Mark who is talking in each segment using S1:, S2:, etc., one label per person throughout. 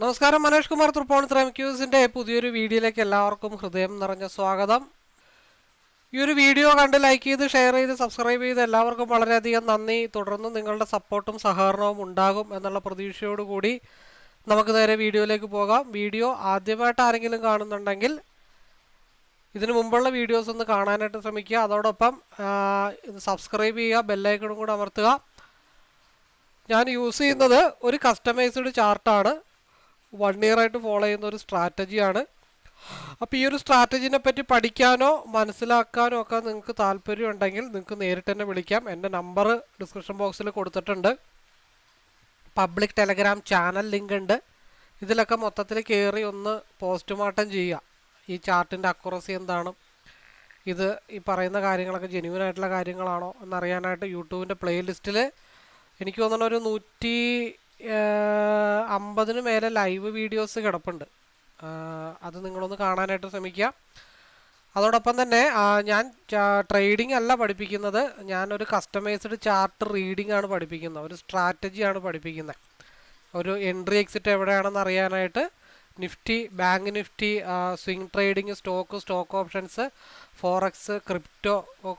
S1: നമസ്കാരം മനോജ് കുമാർ തൃപ്പോണിത്തറ ക്യൂസിന്റെ പുതിയൊരു വീഡിയോയിലേക്ക് എല്ലാവർക്കും ഹൃദയം നിറഞ്ഞ സ്വാഗതം. ഈ ഒരു വീഡിയോ കണ്ട് ലൈക്ക് ചെയ്ത് ഷെയർ ചെയ്ത് സബ്സ്ക്രൈബ് ചെയ്ത് എല്ലാവർക്കും വളരെയധികം നന്ദി. തുടർന്ന് നിങ്ങളുടെ സപ്പോർട്ടും സഹകരണവും ഉണ്ടാകും എന്നുള്ള പ്രതീക്ഷയോടുകൂടി നമുക്ക് നേരെ വീഡിയോയിലേക്ക് പോകാം. വീഡിയോ ആദ്യമായിട്ട് ആരെങ്കിലും കാണുന്നുണ്ടെങ്കിൽ ഇതിനു മുമ്പുള്ള വീഡിയോസ് ഒന്ന് കാണാനായിട്ട് ശ്രമിക്കുക. അതോടൊപ്പം സബ്സ്ക്രൈബ് ചെയ്യുക ബെല്ലൈക്കണും കൂടെ അമർത്തുക. ഞാൻ യൂസ് ചെയ്യുന്നത് ഒരു കസ്റ്റമൈസ്ഡ് ചാർട്ടാണ് വൺ ഇയർ ആയിട്ട് ഫോളോ ചെയ്യുന്ന ഒരു സ്ട്രാറ്റജിയാണ് അപ്പോൾ ഈ ഒരു സ്ട്രാറ്റജിനെ പറ്റി പഠിക്കാനോ മനസ്സിലാക്കാനോ ഒക്കെ നിങ്ങൾക്ക് താല്പര്യം ഉണ്ടെങ്കിൽ നിങ്ങൾക്ക് നേരിട്ട് തന്നെ വിളിക്കാം. എന്റെ നമ്പർ ഡിസ്ക്രിപ്ഷൻ ബോക്സിൽ കൊടുത്തിട്ടുണ്ട്. പബ്ലിക് ടെലഗ്രാം ചാനൽ ലിങ്ക് ഉണ്ട്. ഇതിലൊക്കെ മൊത്തത്തിൽ കയറി ഒന്ന് പോസ്റ്റ്മോർട്ടം ചെയ്യുക. ഈ ചാർട്ടിന്റെ അക്കുറസി എന്താണ്? ഇത് ഈ പറയുന്ന കാര്യങ്ങളൊക്കെ ജെന്യൂൻ ആയിട്ടുള്ള കാര്യങ്ങളാണോ എന്നറിയാനായിട്ട് യൂട്യൂബിന്റെ പ്ലേലിസ്റ്റിൽ എനിക്ക് തോന്നുന്നു ഒരു നൂറ്റി അമ്പതിന് മേലെ ലൈവ് വീഡിയോസ് കിടപ്പുണ്ട്. അത് നിങ്ങളൊന്ന് കാണാനായിട്ട് ശ്രമിക്കുക. അതോടൊപ്പം തന്നെ ഞാൻ ട്രേഡിംഗ് അല്ല പഠിപ്പിക്കുന്നത്. ഞാനൊരു കസ്റ്റമൈസ്ഡ് ചാർട്ട് റീഡിംഗ് ആണ് പഠിപ്പിക്കുന്നത്. ഒരു സ്ട്രാറ്റജിയാണ് പഠിപ്പിക്കുന്നത്. ഒരു എൻട്രി എക്സിറ്റ് എവിടെയാണെന്ന് അറിയാനായിട്ട് Nifty bank Nifty swing trading stock stock options forex crypto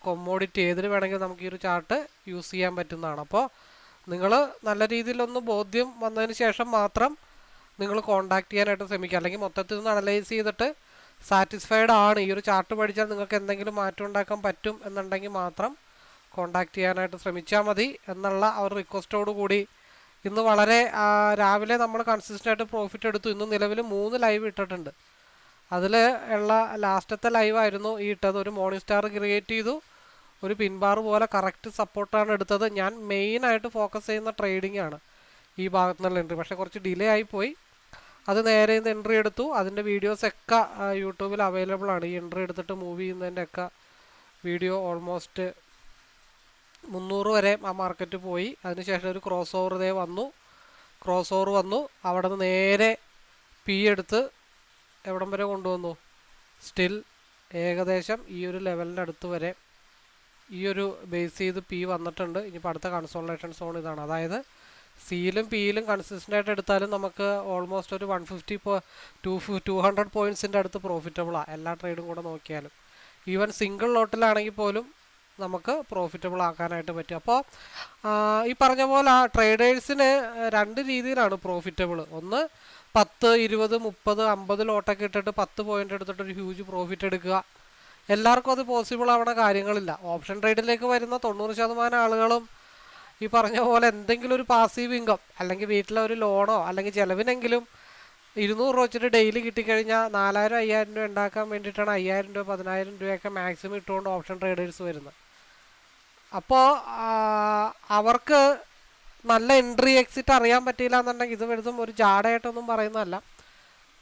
S1: commodity ഏതിന് വേണമെങ്കിലും നമുക്ക് ഈ ഒരു ചാർട്ട് യൂസ് ചെയ്യാൻ പറ്റുന്നതാണ്. അപ്പോൾ നിങ്ങൾ നല്ല രീതിയിലൊന്ന് ബോധ്യം വന്നതിന് ശേഷം മാത്രം നിങ്ങൾ കോണ്ടാക്ട് ചെയ്യാനായിട്ട് ശ്രമിക്കുക. അല്ലെങ്കിൽ മൊത്തത്തിൽ ഒന്ന് അനലൈസ് ചെയ്തിട്ട് സാറ്റിസ്ഫൈഡ് ആണ്. ഈ ഒരു ചാർട്ട് പഠിച്ചാൽ നിങ്ങൾക്ക് എന്തെങ്കിലും മാറ്റം ഉണ്ടാക്കാൻ പറ്റും എന്നുണ്ടെങ്കിൽ മാത്രം കോണ്ടാക്ട് ചെയ്യാനായിട്ട് ശ്രമിച്ചാൽ മതി എന്നുള്ള ഒരു റിക്വസ്റ്റോട് കൂടി ഇന്ന് വളരെ രാവിലെ നമ്മൾ കൺസിസ്റ്റന്റ് ആയിട്ട് പ്രോഫിറ്റ് എടുത്തു. ഇന്ന് നിലവിൽ മൂന്ന് ലൈവ് ഇട്ടിട്ടുണ്ട്. അതിൽ ഉള്ള ലാസ്റ്റത്തെ ലൈവായിരുന്നു ഈ ഇട്ടത്. ഒരു മോർണിംഗ് സ്റ്റാർ ക്രിയേറ്റ് ചെയ്തു. ഒരു പിൻബാർ പോലെ കറക്റ്റ് സപ്പോർട്ടാണ് എടുത്തത്. ഞാൻ മെയിനായിട്ട് ഫോക്കസ് ചെയ്യുന്ന ട്രേഡിംഗ് ആണ് ഈ ഭാഗത്തു നിന്നുള്ള എൻട്രി പക്ഷേ കുറച്ച് ഡിലേ ആയിപ്പോയി അത് നേരെ ഇന്ന് എൻട്രി എടുത്തു. അതിന്റെ വീഡിയോസൊക്കെ യൂട്യൂബിൽ അവൈലബിൾ ആണ്. ഈ എൻട്രി എടുത്തിട്ട് മൂവ് ചെയ്യുന്നതിന്റെ ഒക്കെ വീഡിയോ ഓൾമോസ്റ്റ് മുന്നൂറ് വരെ ആ മാർക്കറ്റ് പോയി. അതിനുശേഷം ഒരു ക്രോസ് ഓവർ ഇതേ വന്നു. ക്രോസ് ഓവർ വന്നു. അവിടെ നിന്ന് നേരെ പി എടുത്ത് എവിടം വരെ കൊണ്ടുവന്നു? സ്റ്റിൽ ഏകദേശം ഈ ഒരു ലെവലിന്റെ അടുത്ത് വരെ. ഈ ഒരു ബേസ് ചെയ്ത് പി വന്നിട്ടുണ്ട്. ഇനിയിപ്പോൾ അടുത്ത കൺസോളേഷൻ സോൺ ഇതാണ്. അതായത് സിയിലും പിയിലും കൺസിസ്റ്റന്റ് ആയിട്ട് എടുത്താലും നമുക്ക് ഓൾമോസ്റ്റ് ഒരു വൺ ഫിഫ്റ്റി പോ ടു ടു ഹൺഡ്രഡ് പോയിൻസിന്റെ അടുത്ത് പ്രോഫിറ്റബിളാണ് എല്ലാ ട്രേഡും കൂടെ നോക്കിയാലും. ഈവൻ സിംഗിൾ ലോട്ടിലാണെങ്കിൽ പോലും നമുക്ക് പ്രോഫിറ്റബിൾ ആക്കാനായിട്ട് പറ്റും. അപ്പോൾ ഈ പറഞ്ഞ പോലെ ആ ട്രേഡേഴ്സിന് രണ്ട് രീതിയിലാണ് പ്രോഫിറ്റബിൾ ഒന്ന് പത്ത് ഇരുപത് മുപ്പത് അമ്പത് ലോട്ടൊക്കെ ഇട്ടിട്ട് പത്ത് പോയിന്റ് എടുത്തിട്ട് ഒരു ഹ്യൂജ് പ്രോഫിറ്റ് എടുക്കുക. എല്ലാവർക്കും അത് പോസിബിൾ ആവണ കാര്യങ്ങളില്ല. ഓപ്ഷൻ ട്രേഡിലേക്ക് വരുന്ന തൊണ്ണൂറ് ശതമാനം ആളുകളും ഈ പറഞ്ഞ പോലെ എന്തെങ്കിലും ഒരു പാസീവ് ഇൻകം അല്ലെങ്കിൽ വീട്ടിലെ ഒരു ലോണോ അല്ലെങ്കിൽ ചിലവിനെങ്കിലും ഇരുന്നൂറ് രൂപ വെച്ചിട്ട് ഡെയിലി കിട്ടിക്കഴിഞ്ഞാൽ നാലായിരം അയ്യായിരം രൂപ ഉണ്ടാക്കാൻ വേണ്ടിയിട്ടാണ് അയ്യായിരം രൂപ പതിനായിരം രൂപയൊക്കെ മാക്സിമം ഇട്ടുകൊണ്ട് ഓപ്ഷൻ ട്രേഡേഴ്സ് വരുന്നത്. അപ്പോൾ അവർക്ക് നല്ല എൻട്രി എക്സിറ്റ് അറിയാൻ പറ്റിയില്ല എന്നുണ്ടെങ്കിൽ ഇത് വെറുതും ഒരു ജാടയായിട്ടൊന്നും പറയുന്നതല്ല.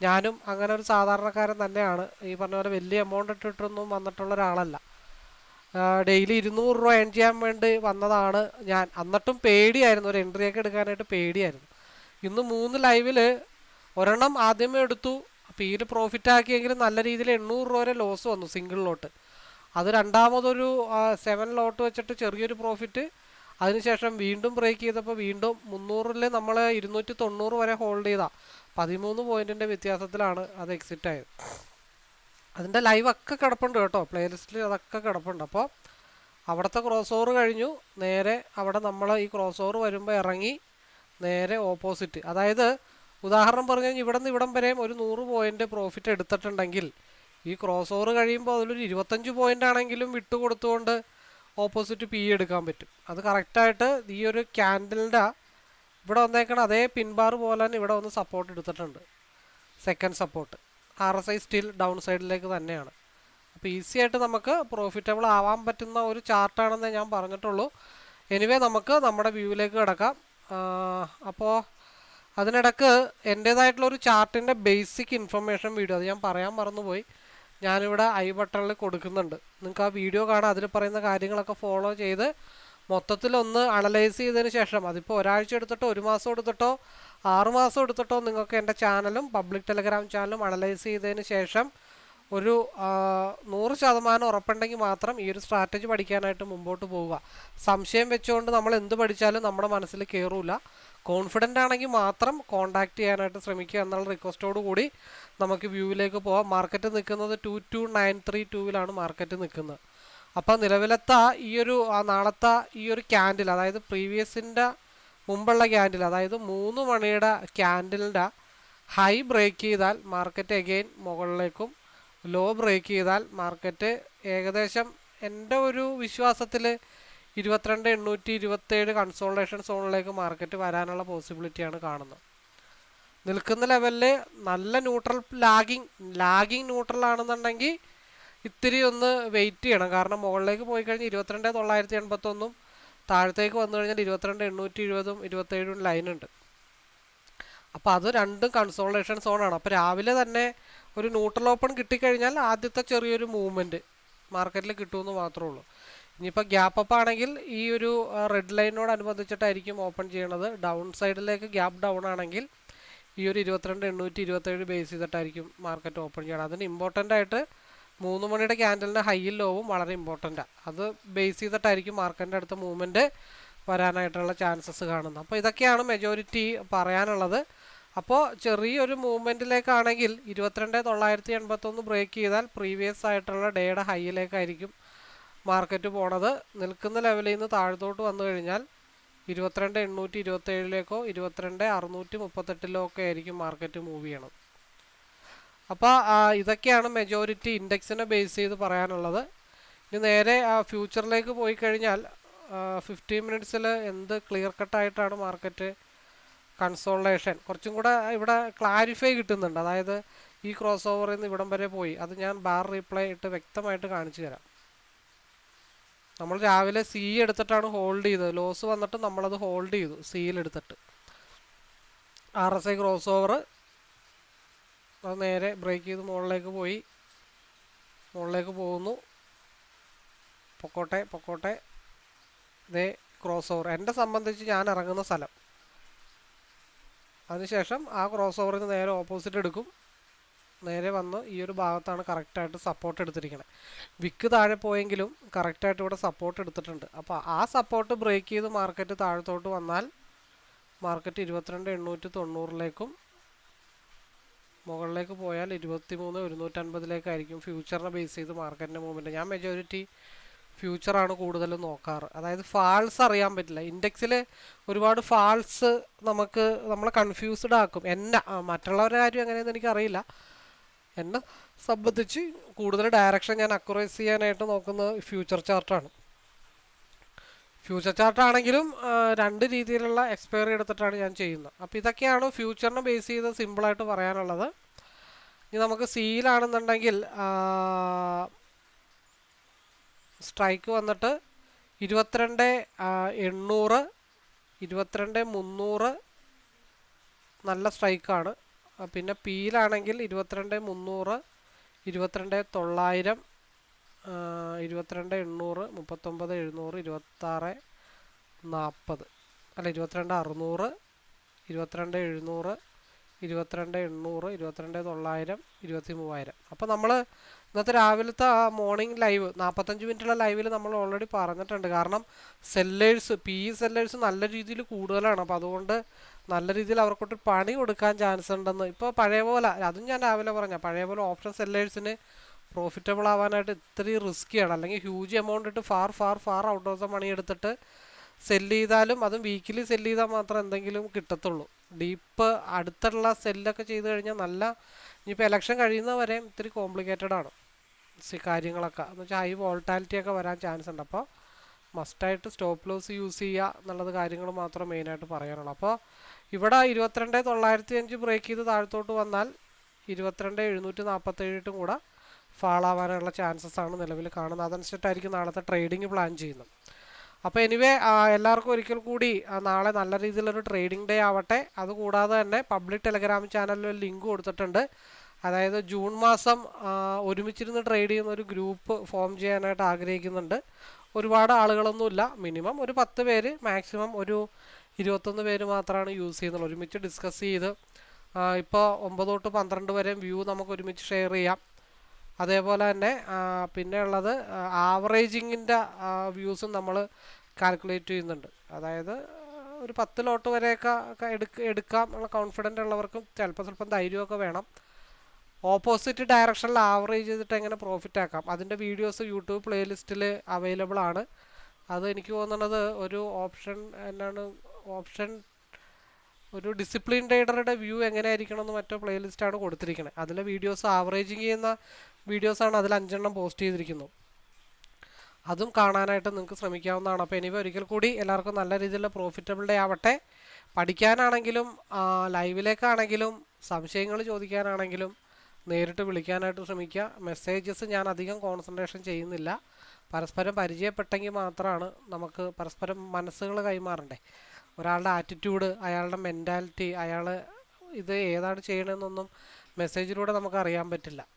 S1: ഞാനും അങ്ങനെ ഒരു സാധാരണക്കാരൻ തന്നെയാണ്. ഈ പറഞ്ഞ പോലെ വലിയ എമൗണ്ട് ഇട്ടിട്ടൊന്നും വന്നിട്ടുള്ള ഒരാളല്ല. ഡെയിലി ഇരുന്നൂറ് രൂപ ഏൺ ചെയ്യാൻ വേണ്ടി വന്നതാണ് ഞാൻ. എന്നിട്ടും പേടിയായിരുന്നു. ഒരു എൻട്രി ഒക്കെ എടുക്കാനായിട്ട് പേടിയായിരുന്നു. ഇന്ന് മൂന്ന് ലൈവിൽ ഒരെണ്ണം ആദ്യമേ എടുത്തു. അപ്പോൾ പീര് പ്രോഫിറ്റ് ആക്കിയെങ്കിലും നല്ല രീതിയിൽ എണ്ണൂറ് രൂപ വരെ ലോസ് വന്നു സിംഗിൾ ലോട്ട് അത് രണ്ടാമതൊരു സെവൻ ലോട്ട് വെച്ചിട്ട് ചെറിയൊരു പ്രോഫിറ്റ് അതിനുശേഷം വീണ്ടും ബ്രേക്ക് ചെയ്തപ്പോൾ വീണ്ടും മുന്നൂറിൽ നമ്മൾ ഇരുന്നൂറ്റി തൊണ്ണൂറ് വരെ ഹോൾഡ് ചെയ്താൽ പതിമൂന്ന് പോയിന്റിന്റെ വ്യത്യാസത്തിലാണ് അത് എക്സിറ്റ് ആയത്. അതിന്റെ ലൈവ് ഒക്കെ കിടപ്പുണ്ട് കേട്ടോ. പ്ലേലിസ്റ്റിൽ അതൊക്കെ കിടപ്പുണ്ട്. അപ്പോൾ അവിടുത്തെ ക്രോസ് ഓവർ കഴിഞ്ഞു. നേരെ അവിടെ നമ്മൾ ഈ ക്രോസ് ഓവർ വരുമ്പോൾ ഇറങ്ങി നേരെ ഓപ്പോസിറ്റ് അതായത് ഉദാഹരണം പറഞ്ഞു കഴിഞ്ഞാൽ ഇവിടെ നിന്ന് ഇവിടം വരെയും ഒരു നൂറ് പോയിന്റ് പ്രോഫിറ്റ് എടുത്തിട്ടുണ്ടെങ്കിൽ ഈ ക്രോസ് ഓവർ കഴിയുമ്പോൾ അതിലൊരു ഇരുപത്തഞ്ച് പോയിന്റ് ആണെങ്കിലും വിട്ടുകൊടുത്തുകൊണ്ട് ഓപ്പോസിറ്റ് പി എടുക്കാൻ പറ്റും. അത് കറക്റ്റായിട്ട് ഈ ഒരു ക്യാൻഡലിന്റെ ഇവിടെ വന്നേക്കണ അതേ പിൻബാർ പോലെ തന്നെ ഇവിടെ ഒന്ന് സപ്പോർട്ട് എടുത്തിട്ടുണ്ട്. Second support R S I still down സൈഡിലേക്ക് തന്നെയാണ്. അപ്പോൾ ഈസി ആയിട്ട് നമുക്ക് പ്രോഫിറ്റബിൾ ആവാൻ പറ്റുന്ന ഒരു ചാർട്ടാണെന്നേ ഞാൻ പറഞ്ഞിട്ടുള്ളൂ. എനിവേ നമുക്ക് നമ്മുടെ വ്യൂവിലേക്ക് കിടക്കാം. അപ്പോൾ അതിനിടക്ക് എന്റേതായിട്ടുള്ളൊരു ചാർട്ടിന്റെ ബേസിക് ഇൻഫർമേഷൻ വീഡിയോ അത് ഞാൻ പറയാൻ മറന്നുപോയി. ഞാനിവിടെ ഐ ബട്ടണിൽ കൊടുക്കുന്നുണ്ട്. നിങ്ങൾക്ക് ആ വീഡിയോ കാണാം അതിൽ പറയുന്ന കാര്യങ്ങളൊക്കെ ഫോളോ ചെയ്ത് മൊത്തത്തിലൊന്ന് അനലൈസ് ചെയ്തതിന് ശേഷം അതിപ്പോൾ ഒരാഴ്ച എടുത്തിട്ടോ ഒരു മാസം എടുത്തിട്ടോ ആറുമാസം എടുത്തിട്ടോ നിങ്ങൾക്ക് എന്റെ ചാനലും പബ്ലിക് ടെലഗ്രാം ചാനലും അനലൈസ് ചെയ്തതിന് ശേഷം ഒരു നൂറ് ശതമാനം ഉറപ്പുണ്ടെങ്കിൽ മാത്രം ഈ ഒരു സ്ട്രാറ്റജി പഠിക്കാനായിട്ട് മുമ്പോട്ട് പോവുക. സംശയം വെച്ചുകൊണ്ട് നമ്മൾ എന്ത് പഠിച്ചാലും നമ്മുടെ മനസ്സിൽ കയറൂല. കോൺഫിഡന്റ് ആണെങ്കിൽ മാത്രം കോണ്ടാക്ട് ചെയ്യാനായിട്ട് ശ്രമിക്കുക എന്നുള്ള റിക്വസ്റ്റോട് കൂടി നമുക്ക് വ്യൂവിലേക്ക് പോവാം. മാർക്കറ്റ് നിൽക്കുന്നത് ടു ടു നയൻ ത്രീ ടൂവിലാണ് മാർക്കറ്റ് നിൽക്കുന്നത്. അപ്പോൾ നിലവിലത്തെ ഈ ഒരു ആ നാളത്തെ ഈ ഒരു ക്യാൻഡിൽ അതായത് പ്രീവിയസിന്റെ മുമ്പുള്ള ക്യാൻഡിൽ അതായത് മൂന്ന് മണിയുടെ ക്യാൻഡിലിന്റെ ഹൈ ബ്രേക്ക് ചെയ്താൽ മാർക്കറ്റ് അഗെയിൻ മുകളിലേക്കും ലോ ബ്രേക്ക് ചെയ്താൽ മാർക്കറ്റ് ഏകദേശം എന്റെ ഒരു വിശ്വാസത്തിൽ ഇരുപത്തിരണ്ട് എണ്ണൂറ്റി ഇരുപത്തേഴ് കൺസോൾട്ടേഷൻ സോണിലേക്ക് മാർക്കറ്റ് വരാനുള്ള പോസിബിലിറ്റിയാണ് കാണുന്നത്. നിൽക്കുന്ന ലെവലിൽ നല്ല ന്യൂട്രൽ ലാഗിങ് ലാഗിങ് ന്യൂട്രൽ ആണെന്നുണ്ടെങ്കിൽ ഇത്തിരി ഒന്ന് വെയിറ്റ് ചെയ്യണം. കാരണം മുകളിലേക്ക് പോയി കഴിഞ്ഞാൽ ഇരുപത്തിരണ്ട് തൊള്ളായിരത്തി എൺപത്തൊന്നും താഴത്തേക്ക് വന്നു കഴിഞ്ഞാൽ ഇരുപത്തിരണ്ട് എണ്ണൂറ്റി എഴുപതും ഇരുപത്തേഴും ലൈൻ ഉണ്ട്. അപ്പോൾ അത് രണ്ടും കൺസോളേഷൻ സോണാണ് അപ്പോൾ രാവിലെ തന്നെ ഒരു ന്യൂട്രൽ ഓപ്പൺ കിട്ടിക്കഴിഞ്ഞാൽ ആദ്യത്തെ ചെറിയൊരു മൂവ്മെന്റ് മാർക്കറ്റിൽ കിട്ടുമെന്ന് മാത്രമേ ഉള്ളൂ. ഇനിയിപ്പോൾ ഗ്യാപ്പ് അപ്പ് ആണെങ്കിൽ ഈ ഒരു റെഡ് ലൈനോടനുബന്ധിച്ചിട്ടായിരിക്കും ഓപ്പൺ ചെയ്യണത്. ഡൗൺ സൈഡിലേക്ക് ഗ്യാപ്പ് ഡൗൺ ആണെങ്കിൽ ഈ ഒരു ഇരുപത്തിരണ്ട് എണ്ണൂറ്റി ഇരുപത്തേഴ് ബേസ് ചെയ്തിട്ടായിരിക്കും മാർക്കറ്റ് ഓപ്പൺ ചെയ്യണം അതിന് ഇമ്പോർട്ടന്റ് ആയിട്ട് മൂന്ന് മണിയുടെ ക്യാൻഡലിന്റെ ഹൈയിൽ ലോവും വളരെ ഇമ്പോർട്ടന്റാണ് അത് ബേസ് ചെയ്തിട്ടായിരിക്കും മാർക്കറ്റിന്റെ അടുത്ത മൂവ്മെന്റ് വരാനായിട്ടുള്ള ചാൻസസ് കാണുന്നത്. അപ്പോൾ ഇതൊക്കെയാണ് മെജോറിറ്റി പറയാനുള്ളത്. അപ്പോൾ ചെറിയൊരു മൂവ്മെന്റിലേക്കാണെങ്കിൽ ഇരുപത്തിരണ്ട് തൊള്ളായിരത്തി എൺപത്തൊന്ന് ബ്രേക്ക് ചെയ്താൽ പ്രീവിയസ് ആയിട്ടുള്ള ഡേയുടെ ഹൈയിലേക്കായിരിക്കും മാർക്കറ്റ് പോണത്. നിൽക്കുന്ന ലെവലിൽ നിന്ന് താഴത്തോട്ട് വന്നു കഴിഞ്ഞാൽ ഇരുപത്തിരണ്ട് എണ്ണൂറ്റി ഇരുപത്തേഴിലേക്കോ ഇരുപത്തിരണ്ട് അറുന്നൂറ്റി മുപ്പത്തെട്ടിലോ ഒക്കെ ആയിരിക്കും മാർക്കറ്റ് മൂവ് ചെയ്യണം. അപ്പോൾ ഇതൊക്കെയാണ് മെജോറിറ്റി ഇൻഡെക്സിനെ ബേസ് ചെയ്ത് പറയാനുള്ളത്. ഇനി നേരെ ആ ഫ്യൂച്ചറിലേക്ക് പോയി കഴിഞ്ഞാൽ ഫിഫ്റ്റീൻ മിനിറ്റ്സിൽ എന്ത് ക്ലിയർ കട്ടായിട്ടാണ് മാർക്കറ്റ് കൺസോളേഷൻ കുറച്ചും കൂടെ ഇവിടെ ക്ലാരിഫൈ കിട്ടുന്നുണ്ട്. അതായത് ഈ ക്രോസ് ഓവറിൽ നിന്ന് ഇവിടം വരെ പോയി. അത് ഞാൻ ബാർ റീപ്ലൈ ഇട്ട് വ്യക്തമായിട്ട് കാണിച്ചു തരാം. നമ്മൾ രാവിലെ സി എടുത്തിട്ടാണ് ഹോൾഡ് ചെയ്തത്. ലോസ് വന്നിട്ട് നമ്മളത് ഹോൾഡ് ചെയ്തു സിയിൽ എടുത്തിട്ട്. R S I cross over അത് നേരെ ബ്രേക്ക് ചെയ്ത് മുകളിലേക്ക് പോയി. മുകളിലേക്ക് പോകുന്നു. പൊക്കോട്ടെ പൊക്കോട്ടെ. ഇതേ ക്രോസ് ഓവർ എന്നെ സംബന്ധിച്ച് ഞാൻ ഇറങ്ങുന്ന സ്ഥലം. അതിനുശേഷം ആ ക്രോസ് ഓവറിന് നേരെ ഓപ്പോസിറ്റ് എടുക്കും. നേരെ വന്ന് ഈ ഒരു ഭാഗത്താണ് കറക്റ്റായിട്ട് സപ്പോർട്ട് എടുത്തിരിക്കുന്നത് വിക്ക് താഴെ പോയെങ്കിലും കറക്റ്റായിട്ട് ഇവിടെ സപ്പോർട്ട് എടുത്തിട്ടുണ്ട്. അപ്പോൾ ആ സപ്പോർട്ട് ബ്രേക്ക് ചെയ്ത് മാർക്കറ്റ് താഴത്തോട്ട് വന്നാൽ മാർക്കറ്റ് ഇരുപത്തിരണ്ട് എണ്ണൂറ്റി തൊണ്ണൂറിലേക്കും മുകളിലേക്ക് പോയാൽ ഇരുപത്തി മൂന്ന് ഒരുന്നൂറ്റൻപതിലേക്കായിരിക്കും ഫ്യൂച്ചറിനെ ബേസ് ചെയ്ത് മാർക്കറ്റിന്റെ മൂവ്മെന്റ് ഞാൻ മെജോറിറ്റി ഫ്യൂച്ചറാണ് കൂടുതലും നോക്കാറ്. അതായത് ഫാൾസ് അറിയാൻ പറ്റില്ല. ഇൻഡെക്സിൽ ഒരുപാട് ഫാൾസ് നമുക്ക് നമ്മളെ കൺഫ്യൂസ്ഡ് ആക്കും. എന്നെ മറ്റുള്ളവരുടെ കാര്യം എങ്ങനെയെന്ന് എനിക്കറിയില്ല. എന്നെ സംബന്ധിച്ച് കൂടുതൽ ഡയറക്ഷൻ ഞാൻ അക്കുറൈസ് ചെയ്യാനായിട്ട് നോക്കുന്ന ഫ്യൂച്ചർ ചാർട്ടാണ് ഫ്യൂച്ചർ ചാർട്ട് ആണെങ്കിലും രണ്ട് രീതിയിലുള്ള എക്സ്പയറി എടുത്തിട്ടാണ് ഞാൻ ചെയ്യുന്നത്. അപ്പോൾ ഇതൊക്കെയാണ് ഫ്യൂച്ചറിനെ ബേസ് ചെയ്ത് സിമ്പിളായിട്ട് പറയാനുള്ളത്. ഇനി നമുക്ക് സിയിലാണെന്നുണ്ടെങ്കിൽ സ്ട്രൈക്ക് വന്നിട്ട് ഇരുപത്തിരണ്ട് എണ്ണൂറ് ഇരുപത്തിരണ്ട് മുന്നൂറ് നല്ല സ്ട്രൈക്കാണ്. പിന്നെ പിയിലാണെങ്കിൽ ഇരുപത്തിരണ്ട് മുന്നൂറ് ഇരുപത്തിരണ്ട് തൊള്ളായിരം ഇരുപത്തിരണ്ട് എണ്ണൂറ് മുപ്പത്തൊമ്പത് എഴുന്നൂറ് ഇരുപത്താറ് നാൽപ്പത് അല്ല ഇരുപത്തിരണ്ട് അറുന്നൂറ് ഇരുപത്തിരണ്ട് എഴുന്നൂറ് ഇരുപത്തിരണ്ട് എണ്ണൂറ് ഇരുപത്തിരണ്ട് തൊള്ളായിരം ഇരുപത്തി മൂവായിരം. അപ്പോൾ നമ്മൾ ഇന്നത്തെ രാവിലത്തെ ആ മോർണിംഗ് ലൈവ് നാൽപ്പത്തഞ്ച് മിനിറ്റുള്ള ലൈവിൽ നമ്മൾ ഓൾറെഡി പറഞ്ഞിട്ടുണ്ട്. കാരണം സെല്ലേഴ്സ് പി ഇ സെല്ലേഴ്സ് നല്ല രീതിയിൽ കൂടുതലാണ്. അപ്പോൾ അതുകൊണ്ട് നല്ല രീതിയിൽ അവർക്കൊട്ട് പണി കൊടുക്കാൻ ചാൻസ് ഉണ്ടെന്ന്. ഇപ്പോൾ പഴയ പോലെ അതും ഞാൻ രാവിലെ പറഞ്ഞ പഴയ പോലെ ഓപ്ഷൻ സെല്ലേഴ്സിന് പ്രോഫിറ്റബിൾ ആവാനായിട്ട് ഇത്രയും റിസ്ക്കിയാണ് അല്ലെങ്കിൽ ഹ്യൂജ് എമൗണ്ട് ഇട്ട് far far far out of the money എടുത്തിട്ട് സെല്ല് ചെയ്താലും അതും വീക്കിലി സെല്ല് ചെയ്താൽ മാത്രം എന്തെങ്കിലും കിട്ടത്തുള്ളൂ. ഡീപ്പ് അടുത്തുള്ള സെല്ലൊക്കെ ചെയ്ത് കഴിഞ്ഞാൽ നല്ല ഇനിയിപ്പോൾ ഇലക്ഷൻ കഴിയുന്നവരെ ഇത്തിരി കോംപ്ലിക്കേറ്റഡ് ആണ്. കാര്യങ്ങളൊക്കെ. എന്ന് വെച്ചാൽ ഹൈ വോൾട്ടാലിറ്റി ഒക്കെ വരാൻ ചാൻസ് ഉണ്ട്. അപ്പോൾ മസ്റ്റായിട്ട് സ്റ്റോപ്പ് ലോസ് യൂസ് ചെയ്യുക എന്നുള്ളത് കാര്യങ്ങൾ മാത്രം മെയിനായിട്ട് പറയാനുള്ളൂ. അപ്പോൾ ഇവിടെ ഇരുപത്തിരണ്ട് തൊള്ളായിരത്തി അഞ്ച് ബ്രേക്ക് ചെയ്ത് താഴത്തോട്ട് വന്നാൽ ഇരുപത്തിരണ്ട് എഴുന്നൂറ്റി നാൽപ്പത്തേഴിട്ടും കൂടെ ഫാൾ ആവാനുള്ള ചാൻസസ് ആണ് നിലവിൽ കാണുന്നത്. അതനുസരിച്ചിട്ടായിരിക്കും നാളത്തെ ട്രേഡിംഗ് പ്ലാൻ ചെയ്യുന്നത്. അപ്പോൾ എനിവേ എല്ലാവർക്കും ഒരിക്കൽ കൂടി നാളെ നല്ല രീതിയിലൊരു ട്രേഡിംഗ് ഡേ ആവട്ടെ. അതുകൂടാതെ തന്നെ പബ്ലിക് ടെലഗ്രാം ചാനലിൽ ഒരു ലിങ്ക് കൊടുത്തിട്ടുണ്ട്. അതായത് ജൂൺ മാസം ഒരുമിച്ചിരുന്ന് ട്രേഡ് ചെയ്യുന്ന ഒരു ഗ്രൂപ്പ് ഫോം ചെയ്യാനായിട്ട് ആഗ്രഹിക്കുന്നുണ്ട്. ഒരുപാട് ആളുകളൊന്നുമില്ല. മിനിമം ഒരു പത്ത് പേര് മാക്സിമം ഒരു ഇരുപത്തൊന്ന് പേര് മാത്രമാണ് യൂസ് ചെയ്യുന്നത് ഒരുമിച്ച് ഡിസ്കസ് ചെയ്ത് ഇപ്പോൾ ഒമ്പത് തൊട്ട് പന്ത്രണ്ട് വരെയും വ്യൂ നമുക്ക് ഒരുമിച്ച് ഷെയർ ചെയ്യാം. അതേപോലെ തന്നെ പിന്നെ ഉള്ളത് ആവറേജിങ്ങിന്റെ വ്യൂസും നമ്മൾ കാൽക്കുലേറ്റ് ചെയ്യുന്നുണ്ട്. അതായത് ഒരു പത്ത് ലോട്ട് വരെയൊക്കെ എടുക്ക എടുക്കാം ഉള്ള കോൺഫിഡന്റ് ഉള്ളവർക്കും ചിലപ്പോൾ സ്വല്പം ധൈര്യമൊക്കെ വേണം. ഓപ്പോസിറ്റ് ഡയറക്ഷനിൽ ആവറേജ് ചെയ്തിട്ട് എങ്ങനെ പ്രോഫിറ്റ് ആക്കാം? അതിന്റെ വീഡിയോസ് യൂട്യൂബ് പ്ലേലിസ്റ്റിൽ അവൈലബിൾ ആണ്. അത് എനിക്ക് തോന്നുന്നത് ഒരു ഓപ്ഷൻ എന്നാണ് ഓപ്ഷൻ ഒരു ഡിസിപ്ലിൻ ട്രേഡറുടെ വ്യൂ എങ്ങനെയായിരിക്കണം എന്ന് മറ്റോ പ്ലേലിസ്റ്റാണ് കൊടുത്തിരിക്കുന്നത് അതിലെ വീഡിയോസ് ആവറേജിങ് ചെയ്യുന്ന വീഡിയോസാണ് അതിൽ അഞ്ചെണ്ണം പോസ്റ്റ് ചെയ്തിരിക്കുന്നു അതും കാണാനായിട്ട് നിങ്ങൾക്ക് ശ്രമിക്കാവുന്നതാണ്. അപ്പോൾ ഇനി ഒരിക്കൽ കൂടി എല്ലാവർക്കും നല്ല രീതിയിലുള്ള പ്രോഫിറ്റബിൾ ഡേ ആവട്ടെ. പഠിക്കാനാണെങ്കിലും ലൈവിലേക്കാണെങ്കിലും സംശയങ്ങൾ ചോദിക്കാനാണെങ്കിലും നേരിട്ട് വിളിക്കാനായിട്ട് ശ്രമിക്കുക. മെസ്സേജസ് ഞാൻ അധികം കോൺസെൻട്രേഷൻ ചെയ്യുന്നില്ല. പരസ്പരം പരിചയപ്പെട്ടെങ്കിൽ മാത്രമാണ് നമുക്ക് പരസ്പരം മനസ്സുകൾ കൈമാറണ്ടേ. ഒരാളുടെ ആറ്റിറ്റ്യൂഡ് അയാളുടെ മെന്റാലിറ്റി അയാൾ ഇത് ഏതാണ് ചെയ്യണമെന്നൊന്നും മെസ്സേജിലൂടെ നമുക്ക് അറിയാൻ പറ്റില്ല.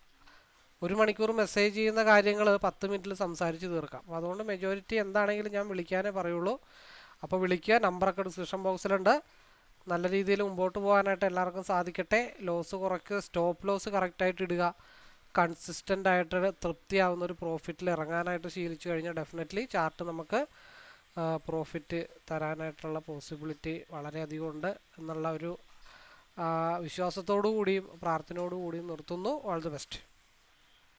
S1: ഒരു മണിക്കൂർ മെസ്സേജ് ചെയ്യുന്ന കാര്യങ്ങൾ പത്ത് മിനിറ്റിൽ സംസാരിച്ച് തീർക്കാം. അപ്പോൾ അതുകൊണ്ട് മെജോറിറ്റി എന്താണെങ്കിലും ഞാൻ വിളിക്കാനേ പറയുള്ളൂ. അപ്പോൾ വിളിക്കുക നമ്പറൊക്കെ ഡിസ്ക്രിപ്ഷൻ ബോക്സിലുണ്ട് നല്ല രീതിയിൽ മുമ്പോട്ട് പോകാനായിട്ട് എല്ലാവർക്കും സാധിക്കട്ടെ. ലോസ് കുറയ്ക്കുക സ്റ്റോപ്പ് ലോസ് കറക്റ്റായിട്ട് ഇടുക. കൺസിസ്റ്റന്റ് ആയിട്ട് തൃപ്തിയാവുന്ന ഒരു പ്രോഫിറ്റിൽ ഇറങ്ങാനായിട്ട് ശീലിച്ചു കഴിഞ്ഞാൽ ഡെഫിനറ്റ്ലി ചാർട്ട് നമുക്ക് പ്രോഫിറ്റ് തരാനായിട്ടുള്ള പോസിബിലിറ്റി വളരെയധികം ഉണ്ട് എന്നുള്ള ഒരു വിശ്വാസത്തോടു കൂടിയും പ്രാർത്ഥനയോടു കൂടിയും നിർത്തുന്നു. All the best